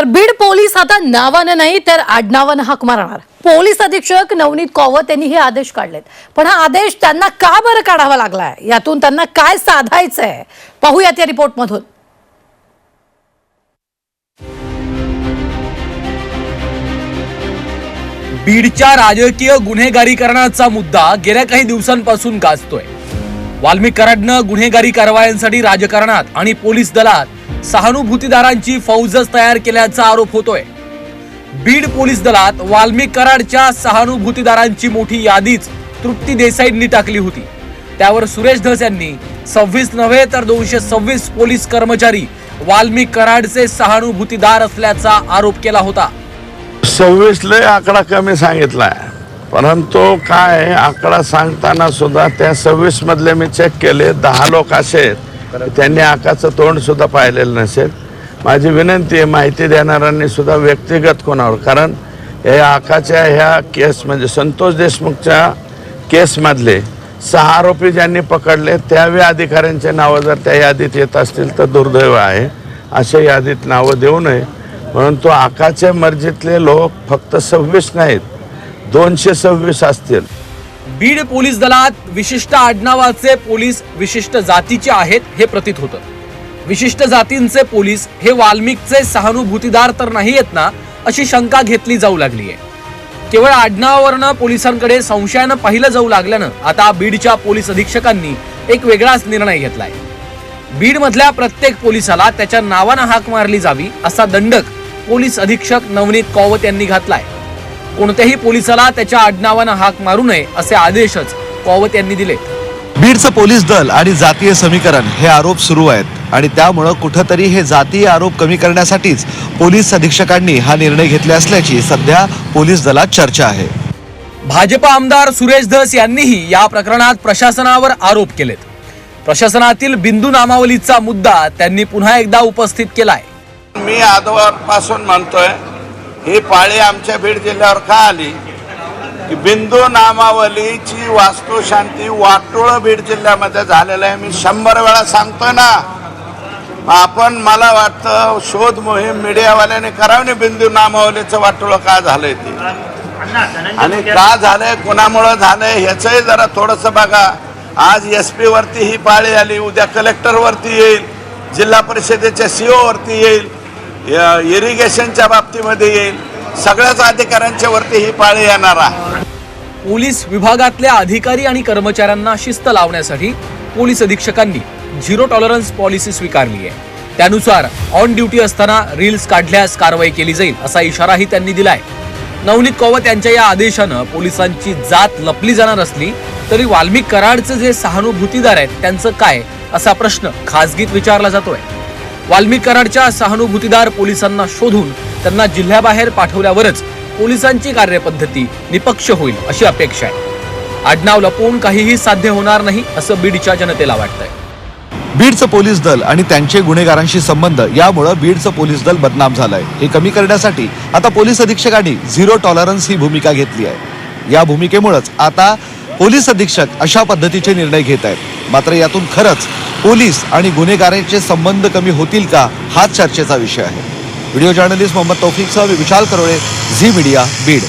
तर बीड पोलीस आता नावानं नाही तर आडनावानं हाक मारणार. पोलीस अधीक्षक नवनीत कौवत यांनी हे आदेश काढलेत. पण हा आदेश त्यांना का बरं काढावा लागलाय? यातून त्यांना काय साधायचं आहे पाहूयात या रिपोर्टमधून. बीडच्या राजकीय गुन्हेगारीकरणाचा मुद्दा गेल्या काही दिवसांपासून गाजतोय. वाल्मिक कराडनं गुन्हेगारी कारवायांसाठी राजकारणात आणि पोलीस दलात सहानुभूतीदारांची फौजच तयार केल्याचा आरोप होतोय. बीड पोलीस दलात वाल्मिक कराडच्या सहानुभूतीदारांची मोठी यादीच तृप्ती देसाईंनी टाकली होती. त्यावर सुरेश धस यांनी सव्वीस नव्हे तर दोनशे सव्वीस पोलीस कर्मचारी वाल्मिक कराडचे सहानुभूतीदार असल्याचा आरोप केला होता. सव्वीस लय आकडा कमी सांगितलाय. परंतु काय आकडा सांगताना सुद्धा त्या सव्वीस मधले मी चेक केले. दहा लोक असे आहेत. त्यांनी आकाचं तोंड सुद्धा पाहिलेलं नसेल. माझी विनंती आहे माहिती देणाऱ्यांनी सुद्धा व्यक्तिगत कोणावर कारण हे आकाच्या ह्या केस म्हणजे संतोष देशमुखच्या केसमधले सहा आरोपी ज्यांनी पकडले त्यावेळी अधिकाऱ्यांचे नावं जर त्या यादीत येत असतील तर दुर्दैव आहे. अशा यादीत नावं देऊ नये. म्हणून तो आकाच्या मर्जीतले लोक फक्त सव्वीस नाहीत दोनशे सव्वीस असतील. बीड पोलीस दलात विशिष्ट आडनावाचे पोलीस विशिष्ट जातीचे आहेत हे प्रतीत होतं. विशिष्ट जातींचे पोलीस हे वाल्मिकचे सहानुभूतीदार तर नाही आहेत ना अशी शंका घेतली जाऊ लागली आहे केवळ आडनावावरनं पोलिसांकडे संशयानं पाहिलं जाऊ लागल्यानं आता बीडच्या पोलीस अधीक्षकांनी एक वेगळाच निर्णय घेतलाय. बीडमधल्या प्रत्येक पोलिसाला त्याच्या नावानं हाक मारली जावी असा दंडक पोलीस अधीक्षक नवनीत कौवत यांनी घातलाय. कोणत्याही पोलिसाला त्याच्या आडनावानं हाक मारू नये असे आदेशच कौवत यांनी दिले. बीडचं पोलीस दल आणि जातीय समीकरण हे आरोप सुरू आहेत आणि त्यामुळं कुठंतरी हे जातीय आरोप कमी करण्यासाठीच पोलीस अधीक्षकांनी हा निर्णय घेतला असल्याची सध्या पोलीस दलात चर्चा आहे. भाजप आमदार सुरेश धस यांनीही या प्रकरणात प्रशासनावर आरोप केलेत. प्रशासनातील बिंदू नामावलीचा मुद्दा त्यांनी पुन्हा एकदा उपस्थित केलाय. मी आजवरपासून म्हणतोय ही पाळी आमच्या बीड जिल्ह्यावर का आली? की बिंदू नामावलीची वास्तुशांती वाटोळ बीड जिल्ह्यामध्ये झालेलं आहे. मी शंभर वेळा सांगतोय ना आपण मला वाटतं शोध मोहीम मीडियावाल्याने करावी बिंदू नामावलीचं वाटोळं का झालंय ते? आणि का झालंय कुणामुळं झालंय ह्याचंही जरा थोडस बघा. आज एस पी वरती ही पाळी आली उद्या कलेक्टरवरती येईल जिल्हा परिषदेच्या सीओ वरती येईल. इरिगेशनच्या बाबतीमध्ये येईल. सगळ्याच अधिकाऱ्यांच्या वरती ही पाळी येणार आहे. पोलीस विभागातल्या अधिकारी आणि कर्मचाऱ्यांना शिस्त लावण्यासाठी पोलीस अधीक्षकांनी झिरो टॉलरन्स पॉलिसी स्वीकारली आहे. त्यानुसार ऑन ड्युटी असताना रील्स काढल्यास कारवाई केली जाईल असा इशाराही त्यांनी दिलाय. नवनीत कौवत यांच्या या आदेशानं पोलिसांची जात लपली जाणार असली तरी वाल्मिक कराडचे जे सहानुभूतीदार आहेत त्यांचं काय असा प्रश्न खासगीत विचारला जातोय. वाल्मिक कराडच्या सहानुभूतीदार पोलिसांना शोधून त्यांना जिल्ह्याबाहेर पाठवल्यावरच पोलिसांची कार्यपद्धती निपक्ष होईल अशी अपेक्षा आहे. आडनाव लपवून काहीही साध्य होणार नाही असं बीडच्या जनतेला वाटतंय. बीडचं पोलीस दल आणि त्यांचे गुन्हेगारांशी संबंध यामुळं बीडचं पोलीस दल बदनाम झालंय. हे कमी करण्यासाठी आता पोलीस अधीक्षकांनी झिरो टॉलरन्स ही भूमिका घेतली आहे. या भूमिकेमुळेच आता पोलीस अधीक्षक अशा पद्धतीचे निर्णय घेत आहेत. मात्र यातून खरंच पोलीस आणि गुन्हेगारांचे संबंध कमी होतील का हाच चर्चेचा विषय आहे. व्हिडिओ जर्नलिस्ट मोहम्मद तौफिकसह विशाल करोळे झी मीडिया बीड.